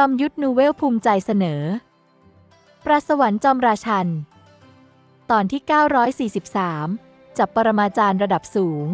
จอมยุทธนูเวลภูมิใจเสนอ ปราสวรรค์จอมราชัน ตอนที่ 943 จับปรมาจารย์ระดับสูง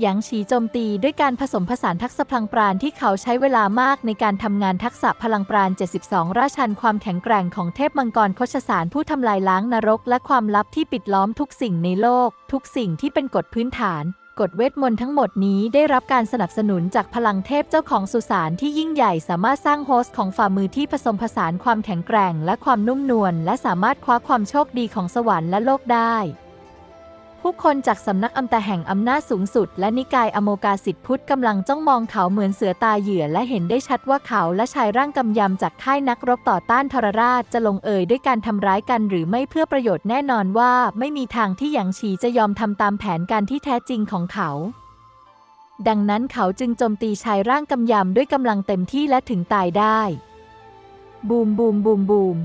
หยางฉีโจมตีด้วยการผสมผสานทักษะพลังปราณที่เขาใช้เวลามากในการทำงานทักษะพลังปราณ 72 ราชันความแข็งแกร่งของเทพมังกรโคชสารผู้ทำลายล้างนรก และความลับที่ปิดล้อมทุกสิ่งในโลก ทุกสิ่งที่เป็นกฎพื้นฐาน กฎเวทมนต์ทั้งหมดนี้ได้รับการสนับสนุนจากพลังเทพเจ้าของสุสานที่ยิ่งใหญ่สามารถสร้างโฮสต์ของฝ่ามือที่ผสมผสานความแข็งแกร่ง และความนุ่มนวลและสามารถคว้าความโชคดีของสวรรค์และโลกได้ ผู้คนจากสำนักอำแต่แห่งอำนาจสูงสุด และนิกายอโมกาสิทธิพุทธกำลังจ้องมองเขาเหมือนเสือตาเหยื่อและเห็นได้ชัดว่าเขาและชายร่างกำยำจากค่ายนักรบต่อต้านทรราชจะลงเอยด้วยการทำร้ายกันหรือไม่เพื่อประโยชน์แน่นอนว่า ไม่มีทางที่หยางฉีจะยอมทำตามแผนการที่แท้จริงของเขาดังนั้นเขาจึงโจมตีชายร่างกำยำด้วยกำลังเต็มที่และถึงตายได้ บูมบูมบูมบูม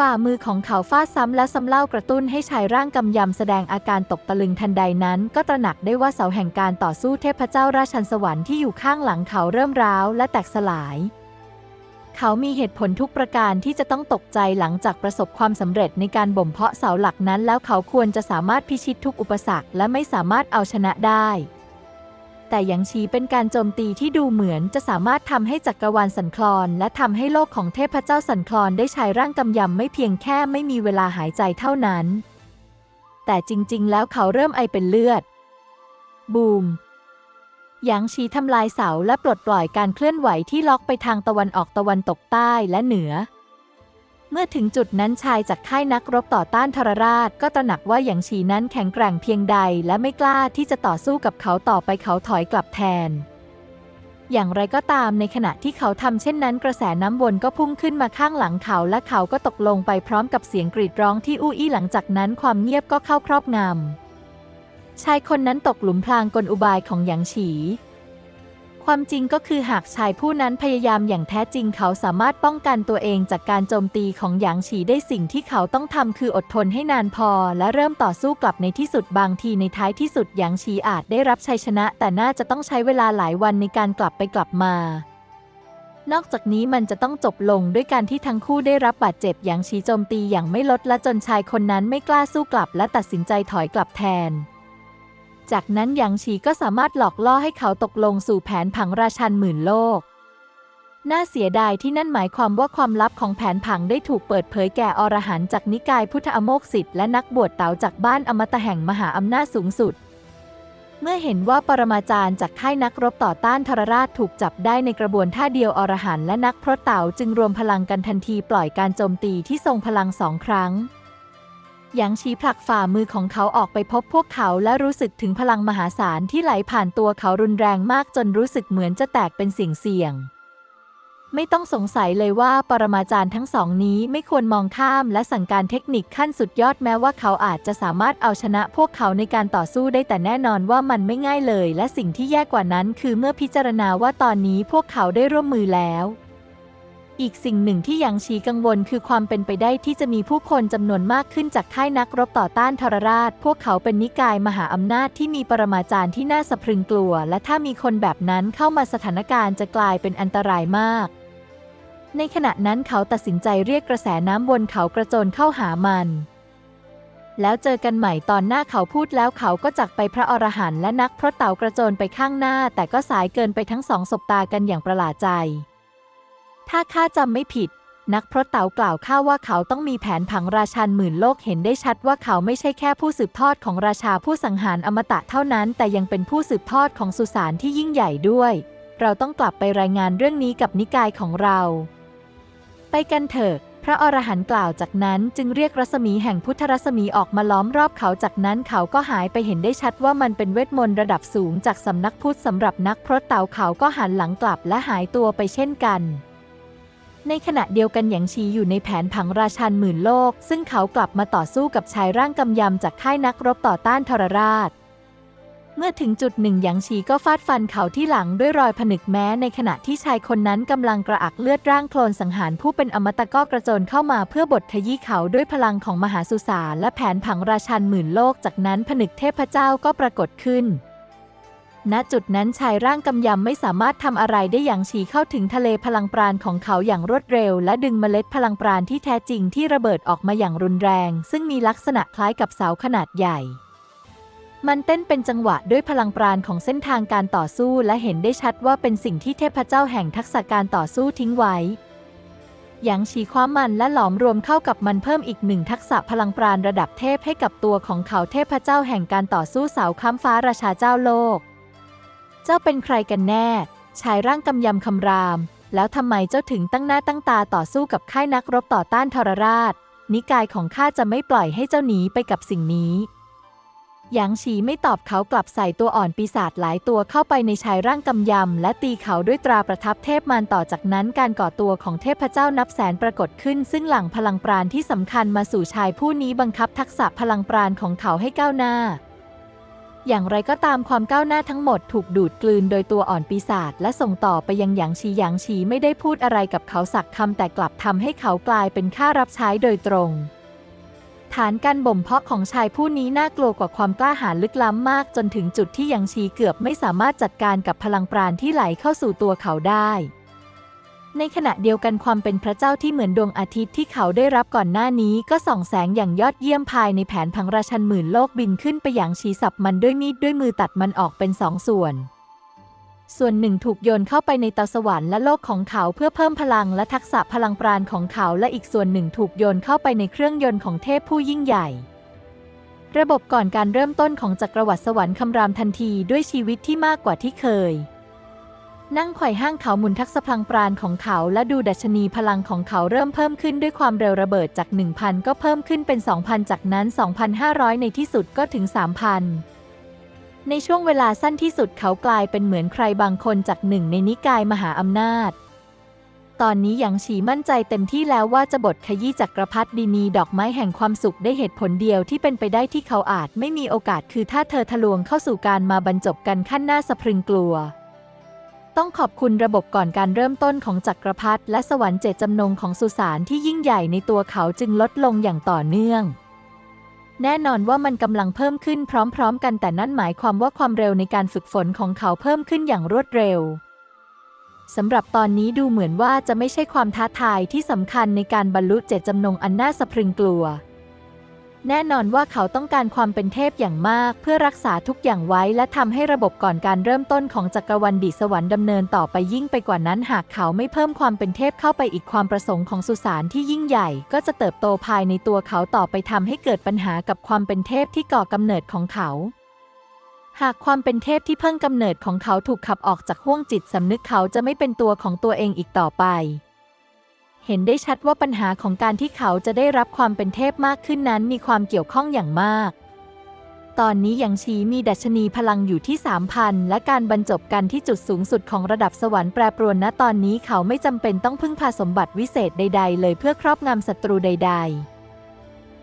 ฝ่ามือของเขาฟาดซ้ำและซ้ำเล่ากระตุ้นให้ชายร่างกำยำแสดงอาการตกตะลึงทันใดนั้น ก็ตระหนักได้ว่าเสาแห่งการต่อสู้เทพเจ้าราชันสวรรค์ที่อยู่ข้างหลังเขาเริ่มร้าวและแตกสลาย เขามีเหตุผลทุกประการที่จะต้องตกใจหลังจากประสบความสำเร็จในการบ่มเพาะเสาหลักนั้น แล้วเขาควรจะสามารถพิชิตทุกอุปสรรคและไม่สามารถเอาชนะได้ แต่หยังชีเป็นการโจมตีที่ดูเหมือนจะสามารถทำให้จักรวาลสั่นคลอน และทำให้โลกของเทพเจ้าสั่นคลอนได้ใชายร่างกำยำไม่เพียงแค่ไม่มีเวลาหายใจเท่านั้น แต่จริง ๆ แล้วเขาเริ่มไอเป็นเลือด บูมหยางชีทำลายเสาและปลดปล่อยการเคลื่อนไหวที่ล็อกไปทางตะวันออกตะวันตกใต้และเหนือ เมื่อถึงจุดนั้นชายจากค่ายนักรบต่อต้านทรราช ก็ตระหนักว่าหยางชีนั้นแข็งแกร่งเพียงใดและไม่กล้าที่จะต่อสู้กับเขาต่อไปเขาถอยกลับแทน อย่างไรก็ตามในขณะที่เขาทำเช่นนั้นกระแสน้ำวนก็พุ่งขึ้นมาข้างหลังเขาและเขาก็ตกลงไปพร้อมกับเสียงกรีดร้องที่อู้อี้หลังจากนั้นความเงียบก็เข้าครอบงำชายคนนั้นตกหลุมพรางกลอุบายของหยางฉี ความจริงก็คือหากชายผู้นั้นพยายามอย่างแท้จริงเขาสามารถป้องกันตัวเองจากการโจมตีของหยางฉีได้สิ่งที่เขาต้องทำคืออดทนให้นานพอ และเริ่มต่อสู้กลับในที่สุดบางทีในท้ายที่สุดหยางฉีอาจได้รับชัยชนะ แต่น่าจะต้องใช้เวลาหลายวันในการกลับไปกลับมานอกจากนี้มันจะต้องจบลงด้วยการที่ทั้งคู่ได้รับบาดเจ็บหยางฉีโจมตีอย่างไม่ลดและจนชายคนนั้นไม่กล้าสู้กลับและตัดสินใจถอยกลับแทน จากนั้นหยางฉีก็สามารถหลอกล่อให้เขาตกลงสู่แผนผังราชันหมื่นโลก น่าเสียดายที่นั่นหมายความว่าความลับของแผนผังได้ถูกเปิดเผยแก่อรหันต์จากนิกายพุทธอโมกสิทธิ์และนักบวชเต๋าจากบ้านอมตะแห่งมหาอำนาจสูงสุด เมื่อเห็นว่าปรมาจารย์จากค่ายนักรบต่อต้านทรราชถูกจับได้ในกระบวนท่าเดียวอรหันต์และนักพรตเต๋าจึงรวมพลังกันทันทีปล่อยการโจมตีที่ทรงพลังสองครั้ง หยางชีผลักฝ่ามือของเขาออกไปพบพวกเขาและรู้สึกถึงพลังมหาศาลที่ไหลผ่านตัวเขารุนแรงมากจนรู้สึกเหมือนจะแตกเป็นสิ่งเสี่ยง ไม่ต้องสงสัยเลยว่าปรมาจารย์ทั้งสองนี้ไม่ควรมองข้ามและสั่งการเทคนิคขั้นสุดยอดแม้ว่าเขาอาจจะสามารถเอาชนะพวกเขาในการต่อสู้ได้แต่แน่นอนว่ามันไม่ง่ายเลย และสิ่งที่แย่กว่านั้นคือเมื่อพิจารณาว่าตอนนี้พวกเขาได้ร่วมมือแล้ว อีกสิ่งหนึ่งที่ยางชีกังวลคือความเป็นไปได้ที่จะมีผู้คนจำนวนมากขึ้นจากค่ายนักรบต่อต้านทรราช พวกเขาเป็นนิกายมหาอำนาจที่มีปรมาจารย์ที่น่าสะพรึงกลัว และถ้ามีคนแบบนั้นเข้ามาสถานการณ์จะกลายเป็นอันตรายมาก ในขณะนั้นเขาตัดสินใจเรียกกระแสน้ำวนเขากระโจนเข้าหามัน แล้วเจอกันใหม่ตอนหน้าเขาพูดแล้วเขาก็จักไปพระอรหันต์และนักพรตเต่ากระโจนไปข้างหน้า แต่ก็สายเกินไปทั้งสองสบตากันอย่างประหลาดใจ ถ้าข้าจำไม่ผิด นักพรตเต๋ากล่าวข้าว่าเขาต้องมีแผนผังราชันหมื่นโลกเห็นได้ชัดว่าเขาไม่ใช่แค่ผู้สืบทอดของราชาผู้สังหารอมตะเท่านั้น แต่ยังเป็นผู้สืบทอดของสุสานที่ยิ่งใหญ่ด้วย เราต้องกลับไปรายงานเรื่องนี้กับนิกายของเรา ไปกันเถอะพระอรหันต์กล่าวจากนั้นจึงเรียกรัศมีแห่งพุทธรัศมีออกมาล้อมรอบเขาจากนั้นเขาก็หายไปเห็นได้ชัดว่ามันเป็นเวทมนต์ระดับสูงจากสำนักพุทธสำหรับนักพรตเต๋าเขาก็หันหลังกลับและหายตัวไปเช่นกัน ในขณะเดียวกันหยางชีอยู่ในแผนผังราชันหมื่นโลก ซึ่งเขากลับมาต่อสู้กับชายร่างกำยำจากค่ายนักรบต่อต้านทรราช เมื่อถึงจุดหนึ่งหยางชีก็ฟาดฟันเขาที่หลังด้วยรอยผนึกแม้ ในขณะที่ชายคนนั้นกำลังกระอักเลือดร่างโคลนสังหารผู้เป็นอมตะก็กระโจนเข้ามาเพื่อบดขยี้เขาด้วยพลังของมหาสุสานและแผนผังราชันหมื่นโลก จากนั้นผนึกเทพเจ้าก็ปรากฏขึ้น ณจุดนั้นชายร่างกำยำไม่สามารถทำอะไรได้อย่างฉีเข้าถึงทะเลพลังปราณของเขาอย่างรวดเร็ว และดึงเมล็ดพลังปราณที่แท้จริงที่ระเบิดออกมาอย่างรุนแรง ซึ่งมีลักษณะคล้ายกับเสาขนาดใหญ่ มันเต้นเป็นจังหวะด้วยพลังปราณของเส้นทางการต่อสู้และเห็นได้ชัดว่าเป็นสิ่งที่เทพเจ้าแห่งทักษะการต่อสู้ทิ้งไว้หยางฉีคว้ามันและหลอมรวมเข้ากับมันเพิ่มอีกหนึ่งทักษะพลังปราณระดับเทพให้กับตัวของเขาเทพเจ้าแห่งการต่อสู้เสาค้ำฟ้าราชาเจ้าโลก เจ้าเป็นใครกันแน่ ชายร่างกำยำคำราม แล้วทำไมเจ้าถึงตั้งหน้าตั้งตาต่อสู้กับค่ายนักรบต่อต้านทรราช นิกายของข้าจะไม่ปล่อยให้เจ้าหนีไปกับสิ่งนี้หยางฉีไม่ตอบเขากลับใส่ตัวอ่อนปีศาจหลายตัวเข้าไปในชายร่างกำยำ และตีเขาด้วยตราประทับเทพมารต่อจากนั้นการก่อตัวของเทพเจ้านับแสนปรากฏขึ้น ซึ่งหลังพลังปราณที่สำคัญมาสู่ชายผู้นี้บังคับทักษะพลังปราณของเขาให้ก้าวหน้า อย่างไรก็ตามความก้าวหน้าทั้งหมดถูกดูดกลืนโดยตัวอ่อนปีศาจและส่งต่อไปยังหยางชีหยางชีไม่ได้พูดอะไรกับเขาสักคำแต่กลับทำให้เขากลายเป็นข้ารับใช้โดยตรง ฐานการบ่มเพาะของชายผู้นี้น่ากลัวกว่าความกล้าหาญลึกล้ำมากจนถึงจุดที่หยางชีเกือบไม่สามารถจัดการกับพลังปราณที่ไหลเข้าสู่ตัวเขาได้ ในขณะเดียวกันความเป็นพระเจ้าที่เหมือนดวงอาทิตย์ที่เขาได้รับก่อนหน้านี้ก็ส่องแสงอย่างยอดเยี่ยมภายในแผนพังราชันหมื่นโลกบินขึ้นไปอย่างชีสับมันด้วยมีดด้วยมือตัดมันออกเป็นสองส่วน ส่วนหนึ่งถูกโยนเข้าไปในเตาสวรรค์และโลกของเขาเพื่อเพิ่มพลังและทักษะพลังปราณของเขาและอีกส่วนหนึ่งถูกโยนเข้าไปในเครื่องยนต์ของเทพผู้ยิ่งใหญ่ระบบก่อนการเริ่มต้นของจักรวรรดิสวรรค์คำรามทันทีด้วยชีวิตที่มากกว่าที่เคย นั่งไขว่ห้างเขาหมุนทักษะพลังปราณของเขา และดูดัชนีพลังของเขาเริ่มเพิ่มขึ้นด้วยความเร็วระเบิดจาก 1,000 ก็เพิ่มขึ้นเป็น 2,000 จากนั้น 2,500 ในที่สุดก็ถึง 3,000 ในช่วงเวลาสั้นที่สุดเขากลายเป็นเหมือนใครบางคนจากหนึ่งในนิกายมหาอำนาจ ตอนนี้หยางฉีมั่นใจเต็มที่แล้วว่าจะบทขยี้จักรพรรดินีดอกไม้แห่งความสุขได้เหตุผลเดียวที่เป็นไปได้ที่เขาอาจไม่มีโอกาสคือถ้าเธอทะลวงเข้าสู่การมาบรรจบกันขั้นหน้าสะพรึงกลัว ต้องขอบคุณระบบก่อนการเริ่มต้นของจักรพรรดิและสวรรค์เจตจำนงของสุสานที่ยิ่งใหญ่ในตัวเขาจึงลดลงอย่างต่อเนื่อง แน่นอนว่ามันกำลังเพิ่มขึ้นพร้อม ๆ กันแต่นั่นหมายความว่าความเร็วในการฝึกฝนของเขาเพิ่มขึ้นอย่างรวดเร็วสำหรับตอนนี้ดูเหมือนว่าจะไม่ใช่ความท้าทายที่สำคัญในการบรรลุเจตจำนงอันน่าสะพรึงกลัว แน่นอนว่าเขาต้องการความเป็นเทพอย่างมาก เพื่อรักษาทุกอย่างไว้ และทำให้ระบบก่อนการเริ่มต้นของจักรวรรดิสวรรค์ดำเนินต่อไปยิ่งไปกว่านั้นหากเขาไม่เพิ่มความเป็นเทพเข้าไปอีกความประสงค์ของสุสานที่ยิ่งใหญ่ ก็จะเติบโตภายในตัวเขาต่อไปทำให้เกิดปัญหากับความเป็นเทพที่ก่อกำเนิดของเขาหากความเป็นเทพที่เพิ่งกำเนิดของเขาถูกขับออกจากห้วงจิตสำนึกเขาจะไม่เป็นตัวของตัวเองอีกต่อไป เห็นได้ชัดว่าปัญหาของการที่เขาจะได้รับความเป็นเทพมากขึ้นนั้นมีความเกี่ยวข้องอย่างมาก ตอนนี้ยังชีมีดัชนีพลังอยู่ที่ 3,000 และการบรรจบกันที่จุดสูงสุดของระดับสวรรค์แปรปรวนณตอนนี้เขาไม่จำเป็นต้องพึ่งพาสมบัติวิเศษใด ๆ เลยเพื่อครอบงำศัตรูใด ๆ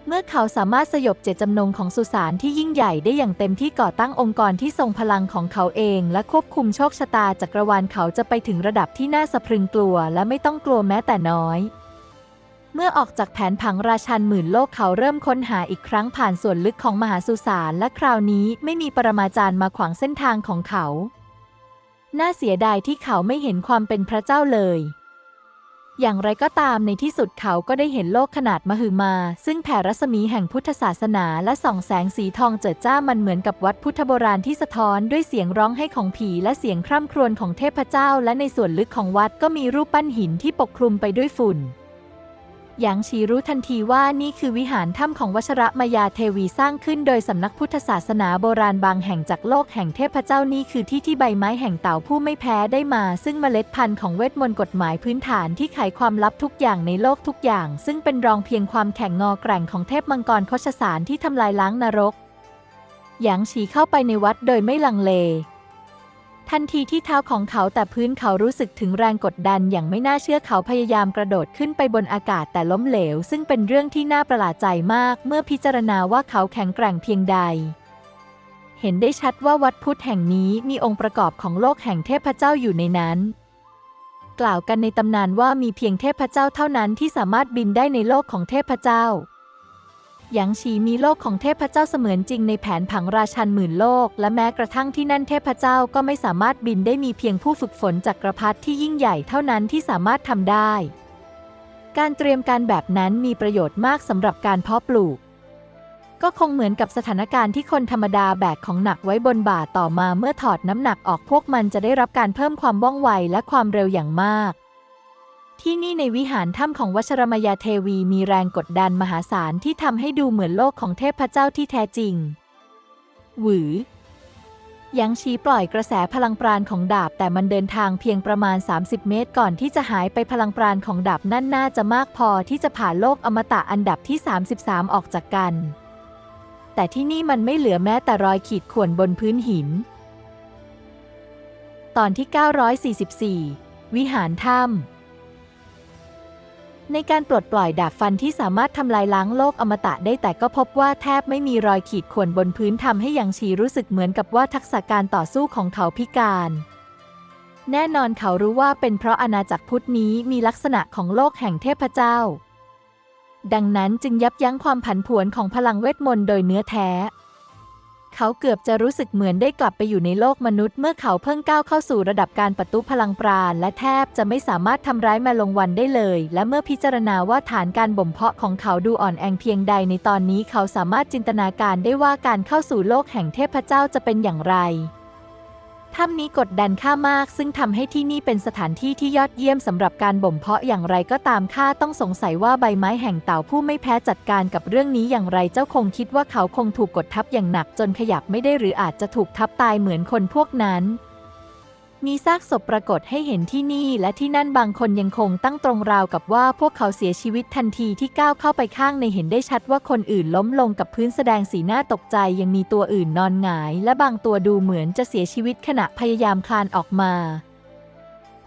เมื่อเขาสามารถสยบเจตจำนงของสุสานที่ยิ่งใหญ่ได้อย่างเต็มที่ก่อตั้งองค์กรที่ทรงพลังของเขาเอง และควบคุมโชคชะตาจักรวาลเขาจะไปถึงระดับที่น่าสะพรึงกลัว และไม่ต้องกลัวแม้แต่น้อย เมื่อออกจากแผนผังราชันหมื่นโลกเขาเริ่มค้นหาอีกครั้งผ่านส่วนลึกของมหาสุสานและคราวนี้ไม่มีปรมาจารย์มาขวางเส้นทางของเขา น่าเสียดายที่เขาไม่เห็นความเป็นพระเจ้าเลย อย่างไรก็ตามในที่สุดเขาก็ได้เห็นโลกขนาดมหึมา ซึ่งแผ่รัศมีแห่งพุทธศาสนาและส่องแสงสีทองเจิดจ้ามันเหมือนกับวัดพุทธโบราณที่สะท้อนด้วยเสียงร้องให้ของผีและเสียงคร่ำครวญของเทพเจ้า และในส่วนลึกของวัดก็มีรูปปั้นหินที่ปกคลุมไปด้วยฝุ่น หยางชีรู้ทันทีว่านี่คือวิหารถ้ำของวชระมายาเทวีสร้างขึ้นโดยสำนักพุทธศาสนาโบราณบางแห่งจากโลกแห่งเทพเจ้านี่คือที่ที่ใบไม้แห่งเต่าผู้ไม่แพ้ได้มา ซึ่งเมล็ดพันธุ์ของเวทมนต์กฎหมายพื้นฐานที่ไขความลับทุกอย่างในโลกทุกอย่าง ซึ่งเป็นรองเพียงความแข็งงอแกร่งของเทพมังกรโคชสารที่ทำลายล้างนรกหยางฉีเข้าไปในวัดโดยไม่ลังเล ทันทีที่เท้าของเขาแต่พื้นเขารู้สึกถึงแรงกดดันอย่างไม่น่าเชื่อเขาพยายามกระโดดขึ้นไปบนอากาศแต่ล้มเหลว ซึ่งเป็นเรื่องที่น่าประหลาดใจมาก เมื่อพิจารณาว่าเขาแข็งแกร่งเพียงใด เห็นได้ชัดว่าวัดพุทธแห่งนี้มีองค์ประกอบของโลกแห่งเทพเจ้าอยู่ในนั้น กล่าวกันในตำนานว่ามีเพียงเทพเจ้าเท่านั้นที่สามารถบินได้ในโลกของเทพเจ้า หยางฉีมีโลกของเทพเจ้าเสมือนจริงในแผนผังราชันหมื่นโลก และแม้กระทั่งที่นั่นเทพเจ้าก็ไม่สามารถบินได้มีเพียงผู้ฝึกฝนจักรพรรดิที่ยิ่งใหญ่เท่านั้นที่สามารถทำได้ การเตรียมการแบบนั้นมีประโยชน์มากสำหรับการเพาะปลูก ก็คงเหมือนกับสถานการณ์ที่คนธรรมดาแบกของหนักไว้บนบ่าต่อมาเมื่อถอดน้ำหนักออกพวกมันจะได้รับการเพิ่มความว่องไวและความเร็วอย่างมาก ที่นี่ในวิหารถ้ำของวัชรมยาเทวีมีแรงกดดันมหาศาลที่ทำให้ดูเหมือนโลกของเทพเจ้าที่แท้จริง หวือ ยังชี้ปล่อยกระแสพลังปราณของดาบ แต่มันเดินทางเพียงประมาณ 30 เมตรก่อนที่จะหายไปพลังปราณของดาบนั่นน่าจะมากพอที่จะผ่านโลกอมตะอันดับที่ 33 ออกจากกัน แต่ที่นี่มันไม่เหลือแม้แต่รอยขีดข่วนบนพื้นหิน ตอนที่ 944 วิหารถ้ำ ในการปลดปล่อยดาบฟันที่สามารถทำลายล้างโลกอมตะได้แต่ก็พบว่าแทบไม่มีรอยขีดข่วนบนพื้นทำให้ยางชีรู้สึกเหมือนกับว่าทักษะการต่อสู้ของเขาพิการ แน่นอนเขารู้ว่าเป็นเพราะอาณาจักรพุทธนี้มีลักษณะของโลกแห่งเทพเจ้า ดังนั้นจึงยับยั้งความผันผวนของพลังเวทมนต์โดยเนื้อแท้ เขาเกือบจะรู้สึกเหมือนได้กลับไปอยู่ในโลกมนุษย์ เมื่อเขาเพิ่งก้าวเข้าสู่ระดับการประตูพลังปราณ และแทบจะไม่สามารถทำร้ายมาลงวันได้เลย และเมื่อพิจารณาว่าฐานการบ่มเพาะของเขาดูอ่อนแองเพียงใดในตอนนี้เขาสามารถจินตนาการได้ว่าการเข้าสู่โลกแห่งเทพเจ้าจะเป็นอย่างไร ถ้ำนี้กดดันข้ามาก ซึ่งทำให้ที่นี่เป็นสถานที่ที่ยอดเยี่ยมสำหรับการบ่มเพาะอย่างไรก็ตามข้าต้องสงสัยว่าใบไม้แห่งเต่าผู้ไม่แพ้จัดการกับเรื่องนี้อย่างไรเจ้าคงคิดว่าเขาคงถูกกดทับอย่างหนักจนขยับไม่ได้หรืออาจจะถูกทับตายเหมือนคนพวกนั้น มีซากศพปรากฏให้เห็นที่นี่และที่นั่นบางคนยังคงตั้งตรงราวกับว่าพวกเขาเสียชีวิตทันทีที่ก้าวเข้าไปข้างในเห็นได้ชัดว่าคนอื่นล้มลงกับพื้นแสดงสีหน้าตกใจยังมีตัวอื่นนอนหงาย และบางตัวดูเหมือนจะเสียชีวิตขณะพยายามคลานออกมา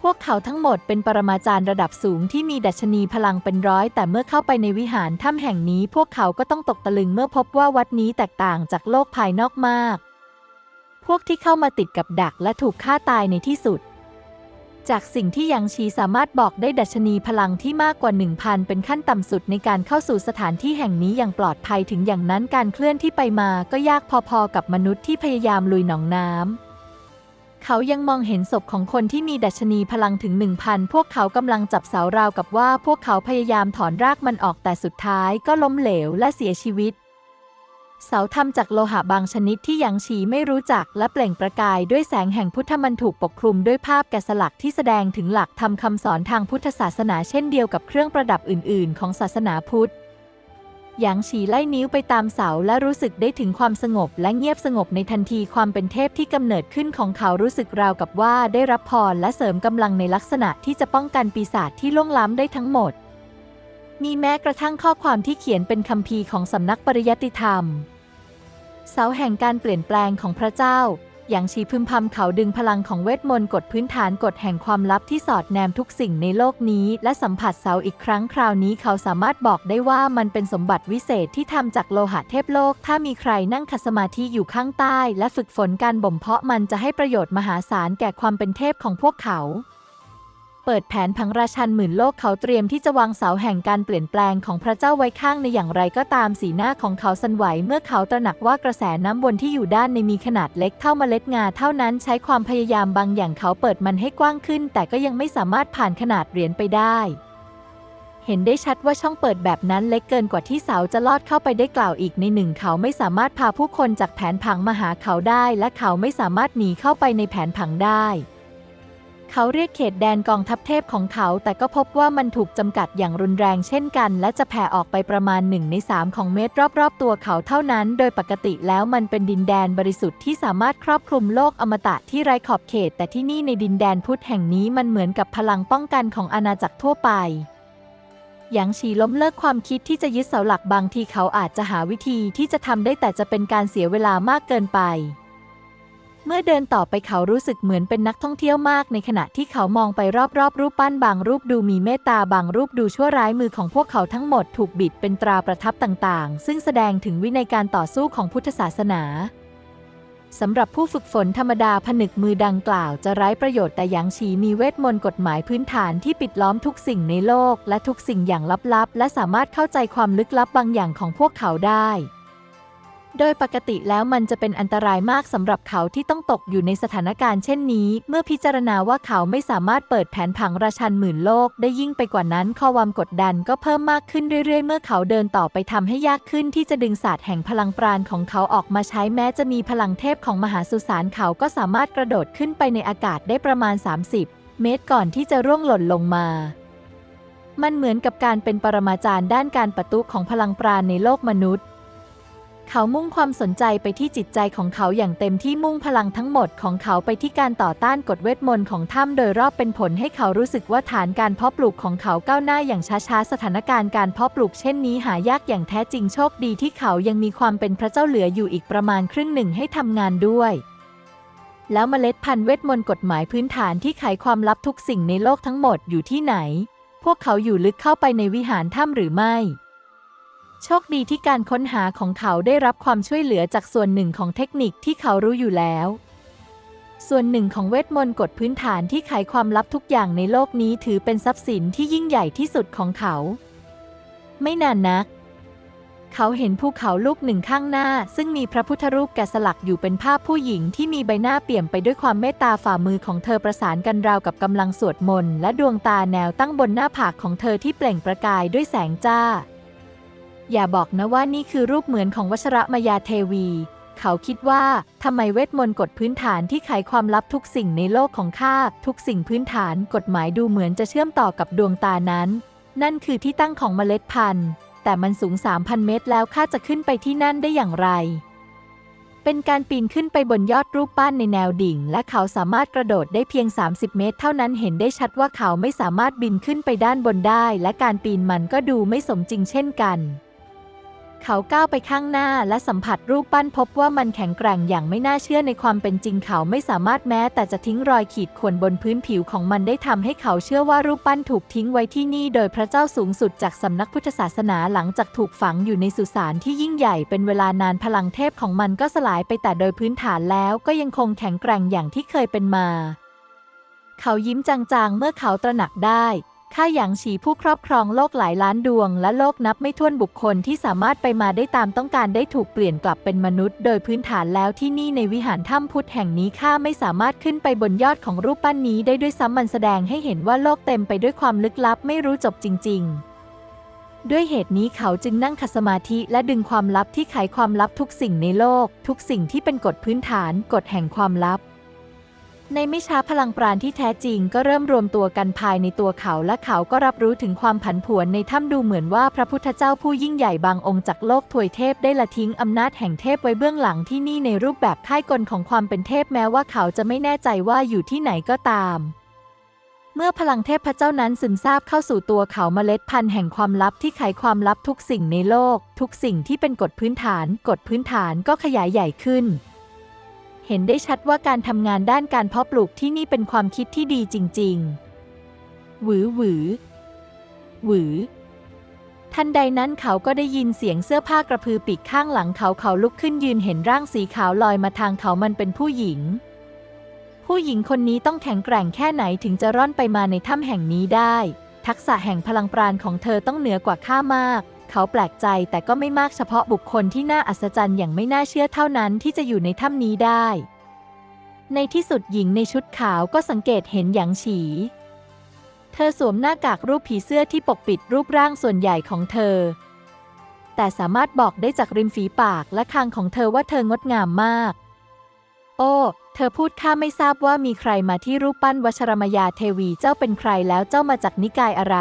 พวกเขาทั้งหมดเป็นปรมาจารย์ระดับสูงที่มีดัชนีพลังเป็นร้อย แต่เมื่อเข้าไปในวิหารถ้ำแห่งนี้ พวกเขาก็ต้องตกตะลึงเมื่อพบว่าวัดนี้แตกต่างจากโลกภายนอกมาก พวกที่เข้ามาติดกับดักและถูกฆ่าตายในที่สุด จากสิ่งที่ยังชีสามารถบอกได้ดัชนีพลังที่มากกว่า 1,000 เป็นขั้นต่ำสุดในการเข้าสู่สถานที่แห่งนี้อย่างปลอดภัยถึงอย่างนั้นการเคลื่อนที่ไปมาก็ยากพอๆกับมนุษย์ที่พยายามลุยหนองน้ำเขายังมองเห็นศพของคนที่มีดัชนีพลังถึง 1,000 พวกเขากำลังจับเสาราวกับว่าพวกเขาพยายามถอนรากมันออกแต่สุดท้ายก็ล้มเหลวและเสียชีวิต เสาทำจากโลหะบางชนิดที่ยางฉีไม่รู้จักและเปล่งประกายด้วยแสงแห่งพุทธมันถูกปกคลุมด้วยภาพแกะสลักที่แสดงถึงหลักธรรมคำสอนทางพุทธศาสนาเช่นเดียวกับเครื่องประดับอื่น ๆ ของศาสนาพุทธหยางฉีไล่นิ้วไปตามเสาและรู้สึกได้ถึงความสงบและเงียบสงบในทันทีความเป็นเทพที่กำเนิดขึ้นของเขารู้สึกราวกับว่าได้รับพรและเสริมกำลังในลักษณะที่จะป้องกันปีศาจที่ล่วงล้ำได้ทั้งหมด มีแม้กระทั่งข้อความที่เขียนเป็นคัมภีของสำนักปริยัติธรรม เสาแห่งการเปลี่ยนแปลงของพระเจ้า อย่างชีพึมพำเขาดึงพลังของเวทมนต์กดพื้นฐานกฎแห่งความลับที่สอดแนมทุกสิ่งในโลกนี้ และสัมผัสเสาอีกครั้งคราวนี้เขาสามารถบอกได้ว่ามันเป็นสมบัติวิเศษที่ทำจากโลหะเทพโลก ถ้ามีใครนั่งขัดสมาธิอยู่ข้างใต้ และฝึกฝนการบ่มเพาะมันจะให้ประโยชน์มหาศาลแก่ความเป็นเทพของพวกเขา เปิดแผนพังราชันหมื่นโลกเขาเตรียมที่จะวางเสาแห่งการเปลี่ยนแปลงของพระเจ้าไว้ข้างในอย่างไรก็ตามสีหน้าของเขาสั่นไหวเมื่อเขาตระหนักว่ากระแสน้ำวนที่อยู่ด้านในมีขนาดเล็กเท่าเมล็ดงาเท่านั้นใช้ความพยายามบางอย่างเขาเปิดมันให้กว้างขึ้น แต่ก็ยังไม่สามารถผ่านขนาดเหรียญไปได้เห็นได้ชัดว่าช่องเปิดแบบนั้นเล็กเกินกว่าที่เสาจะลอดเข้าไปได้กล่าวอีกในหนึ่งเขาไม่สามารถพาผู้คนจากแผนผังมาหาเขาได้ และเขาไม่สามารถหนีเข้าไปในแผนผังได้ เขาเรียกเขตแดนกองทัพเทพของเขา แต่ก็พบว่ามันถูกจำกัดอย่างรุนแรงเช่นกัน และจะแผ่ออกไปประมาณ1ใน3ของเมตรรอบๆ ตัวเขาเท่านั้น โดยปกติแล้วมันเป็นดินแดนบริสุทธิ์ที่สามารถครอบคลุมโลกอมตะที่ไร้ขอบเขต แต่ที่นี่ในดินแดนพุทธแห่งนี้มันเหมือนกับพลังป้องกันของอาณาจักรทั่วไปหยางฉีล้มเลิกความคิดที่จะยึดเสาหลักบางทีเขาอาจจะหาวิธีที่จะทำได้แต่จะเป็นการเสียเวลามากเกินไป เมื่อเดินต่อไปเขารู้สึกเหมือนเป็นนักท่องเที่ยวมากในขณะที่เขามองไปรอบๆ รูปปั้นบางรูปดูมีเมตตาบางรูปดูชั่วร้ายมือของพวกเขาทั้งหมดถูกบิดเป็นตราประทับต่างๆ ซึ่งแสดงถึงวินัยการต่อสู้ของพุทธศาสนาสำหรับผู้ฝึกฝนธรรมดาผนึกมือดังกล่าวจะไร้ประโยชน์แต่หยางฉีมีเวทมนต์กฎหมายพื้นฐานที่ปิดล้อมทุกสิ่งในโลก และทุกสิ่งอย่างลับๆ และสามารถเข้าใจความลึกลับบางอย่างของพวกเขาได้ โดยปกติแล้วมันจะเป็นอันตรายมากสำหรับเขาที่ต้องตกอยู่ในสถานการณ์เช่นนี้ เมื่อพิจารณาว่าเขาไม่สามารถเปิดแผนผังราชันหมื่นโลก ได้ยิ่งไปกว่านั้นข้อความกดดันก็เพิ่มมากขึ้นเรื่อยๆ เมื่อเขาเดินต่อไปทำให้ยากขึ้นที่จะดึงศาสตร์แห่งพลังปราณของเขาออกมาใช้แม้จะมีพลังเทพของมหาสุสานเขาก็สามารถกระโดดขึ้นไปในอากาศได้ประมาณ 30 เมตรก่อนที่จะร่วงหล่นลงมามันเหมือนกับการเป็นปรมาจารย์ด้านการประตุของพลังปราณในโลกมนุษย์ เขามุ่งความสนใจไปที่จิตใจของเขาอย่างเต็มที่มุ่งพลังทั้งหมดของเขาไปที่การต่อต้านกฎเวทมนต์ของถ้ำโดยรอบเป็นผลให้เขารู้สึกว่าฐานการเพาะปลูกของเขาก้าวหน้าอย่างช้าๆ สถานการณ์การเพาะปลูกเช่นนี้หายากอย่างแท้จริงโชคดีที่เขายังมีความเป็นพระเจ้าเหลืออยู่อีกประมาณครึ่งหนึ่งให้ทำงานด้วยแล้วเมล็ดพันธุ์เวทมนต์กฎหมายพื้นฐานที่ไขความลับทุกสิ่งในโลกทั้งหมดอยู่ที่ไหน พวกเขาอยู่ลึกเข้าไปในวิหารถ้ำหรือไม่ โชคดีที่การค้นหาของเขาได้รับความช่วยเหลือจากส่วนหนึ่งของเทคนิคที่เขารู้อยู่แล้ว ส่วนหนึ่งของเวทมนต์กฎพื้นฐานที่ไขความลับทุกอย่างในโลกนี้ถือเป็นทรัพย์สินที่ยิ่งใหญ่ที่สุดของเขา ไม่นานนัก เขาเห็นภูเขาลูกหนึ่งข้างหน้า ซึ่งมีพระพุทธรูปแกะสลักอยู่เป็นภาพผู้หญิงที่มีใบหน้าเปี่ยมไปด้วยความเมตตาฝ่ามือของเธอประสานกันราวกับกำลังสวดมนต์และดวงตาแนวตั้งบนหน้าผากของเธอที่เปล่งประกายด้วยแสงจ้า อย่าบอกนะว่านี่คือรูปเหมือนของวัชระมายาเทวี เขาคิดว่าทำไมเวทมนต์กฎพื้นฐานที่ไขความลับทุกสิ่งในโลกของข้าทุกสิ่งพื้นฐานกฎหมายดูเหมือนจะเชื่อมต่อกับดวงตานั้น นั่นคือที่ตั้งของเมล็ดพันธุ์ แต่มันสูง 3,000 เมตรแล้วข้าจะขึ้นไปที่นั่นได้อย่างไร เป็นการปีนขึ้นไปบนยอดรูปปั้นในแนวดิ่ง และเขาสามารถกระโดดได้เพียง 30 เมตร เท่านั้นเห็นได้ชัดว่าเขาไม่สามารถบินขึ้นไปด้านบนได้ และการปีนมันก็ดูไม่สมจริงเช่นกัน เขาก้าวไปข้างหน้าและสัมผัสรูปปั้นพบว่ามันแข็งแกร่งอย่างไม่น่าเชื่อในความเป็นจริงเขาไม่สามารถแม้แต่จะทิ้งรอยขีดข่วนบนพื้นผิวของมันได้ทำให้เขาเชื่อว่ารูปปั้นถูกทิ้งไว้ที่นี่ โดยพระเจ้าสูงสุดจากสำนักพุทธศาสนาหลังจากถูกฝังอยู่ในสุสานที่ยิ่งใหญ่เป็นเวลานานพลังเทพของมันก็สลายไปแต่โดยพื้นฐานแล้วก็ยังคงแข็งแกร่งอย่างที่เคยเป็นมา เขายิ้มจางๆ เมื่อเขาตระหนักได้ ข้าหยางฉีผู้ครอบครองโลกหลายล้านดวง และโลกนับไม่ถ้วนบุคคลที่สามารถไปมาได้ตามต้องการได้ถูกเปลี่ยนกลับเป็นมนุษย์ โดยพื้นฐานแล้วที่นี่ในวิหารถ้ำพุทธแห่งนี้ข้าไม่สามารถขึ้นไปบนยอดของรูปปั้นนี้ได้ด้วยซ้ำมันแสดงให้เห็นว่าโลกเต็มไปด้วยความลึกลับไม่รู้จบจริง ๆ ด้วยเหตุนี้เขาจึงนั่งขัดสมาธิและดึงความลับที่ไขความลับทุกสิ่งในโลก ทุกสิ่งที่เป็นกฎพื้นฐานกฎแห่งความลับ ในไม่ช้าพลังปราณที่แท้จริงก็เริ่มรวมตัวกันภายในตัวเขาและเขาก็รับรู้ถึงความผันผวนในถ้ำดูเหมือนว่าพระพุทธเจ้าผู้ยิ่งใหญ่บางองค์จากโลกถวยเทพได้ละทิ้งอำนาจแห่งเทพไว้เบื้องหลังที่นี่ในรูปแบบค่ายกลของความเป็นเทพแม้ว่าเขาจะไม่แน่ใจว่าอยู่ที่ไหนก็ตาม เมื่อพลังเทพพระเจ้านั้นซึมซาบเข้าสู่ตัวเขาเมล็ดพันธุ์แห่งความลับที่ไขความลับทุกสิ่งในโลก ทุกสิ่งที่เป็นกฎพื้นฐาน กฎพื้นฐานก็ขยายใหญ่ขึ้น เห็นได้ชัดว่าการทำงานด้านการเพาะปลูกที่นี่เป็นความคิดที่ดีจริง ๆ หวือหวือ หวือ ทันใดนั้นเขาก็ได้ยินเสียงเสื้อผ้ากระพือปีกข้างหลังเขาเขาลุกขึ้นยืนเห็นร่างสีขาวลอยมาทางเขามันเป็นผู้หญิง ผู้หญิงคนนี้ต้องแข็งแกร่งแค่ไหนถึงจะร่อนไปมาในถ้ำแห่งนี้ได้ ทักษะแห่งพลังปราณของเธอต้องเหนือกว่าข้ามาก เขาแปลกใจแต่ก็ไม่มากเฉพาะบุคคลที่น่าอัศจรรย์อย่างไม่น่าเชื่อเท่านั้นที่จะอยู่ในถ้ำนี้ได้ ในที่สุดหญิงในชุดขาวก็สังเกตเห็นหยางฉี เธอสวมหน้ากากรูปผีเสื้อที่ปกปิดรูปร่างส่วนใหญ่ของเธอ แต่สามารถบอกได้จากริมฝีปากและคางของเธอว่าเธองดงามมาก โอ้เธอพูดข้าไม่ทราบว่ามีใครมาที่รูปปั้นวชรมยาเทวีเจ้าเป็นใครแล้วเจ้ามาจากนิกายอะไร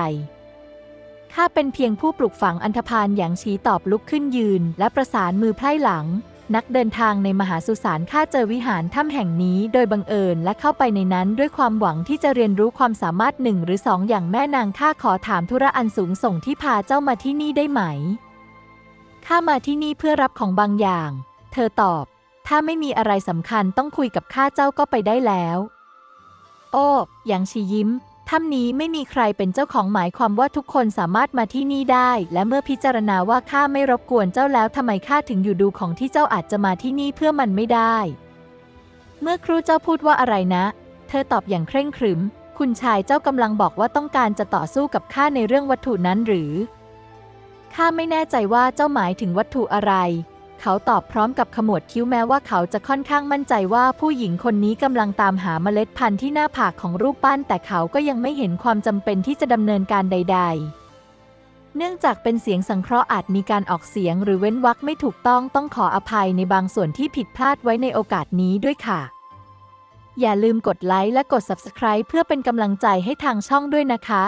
ข้าเป็นเพียงผู้ปลุกฝังอันธพาลอย่างชี้ตอบลุกขึ้นยืน และประสานมือไพร่หลัง นักเดินทางในมหาสุสานข้าเจอวิหารถ้ำแห่งนี้โดยบังเอิญและเข้าไปในนั้นด้วยความหวังที่จะเรียนรู้ความสามารถหนึ่งหรือสองอย่างแม่นางข้าขอถามธุระอันสูงส่งที่พาเจ้ามาที่นี่ได้ไหมข้ามาที่นี่เพื่อรับของบางอย่าง เธอตอบ ถ้าไม่มีอะไรสำคัญต้องคุยกับข้าเจ้าก็ไปได้แล้ว โอ้หยางชียิ้ม ถ้ำนี้ไม่มีใครเป็นเจ้าของหมายความว่าทุกคนสามารถมาที่นี่ได้ และเมื่อพิจารณาว่าข้าไม่รบกวนเจ้าแล้วทำไมข้าถึงอยู่ดูของที่เจ้าอาจจะมาที่นี่เพื่อมันไม่ได้ เมื่อครูเจ้าพูดว่าอะไรนะ เธอตอบอย่างเคร่งขรึม คุณชายเจ้ากำลังบอกว่าต้องการจะต่อสู้กับข้าในเรื่องวัตถุนั้นหรือข้าไม่แน่ใจว่าเจ้าหมายถึงวัตถุอะไร เขาตอบพร้อมกับขมวดคิ้วแม้ว่าเขาจะค่อนข้างมั่นใจว่าผู้หญิงคนนี้กำลังตามหาเมล็ดพันธุ์ที่หน้าผากของรูปปั้น แต่เขาก็ยังไม่เห็นความจำเป็นที่จะดำเนินการใด ๆเนื่องจากเป็นเสียงสังเคราะห์อาจมีการออกเสียงหรือเว้นวรรคไม่ถูกต้องต้องขออภัยในบางส่วนที่ผิดพลาดไว้ในโอกาสนี้ด้วยค่ะ อย่าลืมกดไลค์และกด Subscribe เพื่อเป็นกำลังใจให้ทางช่องด้วยนะคะ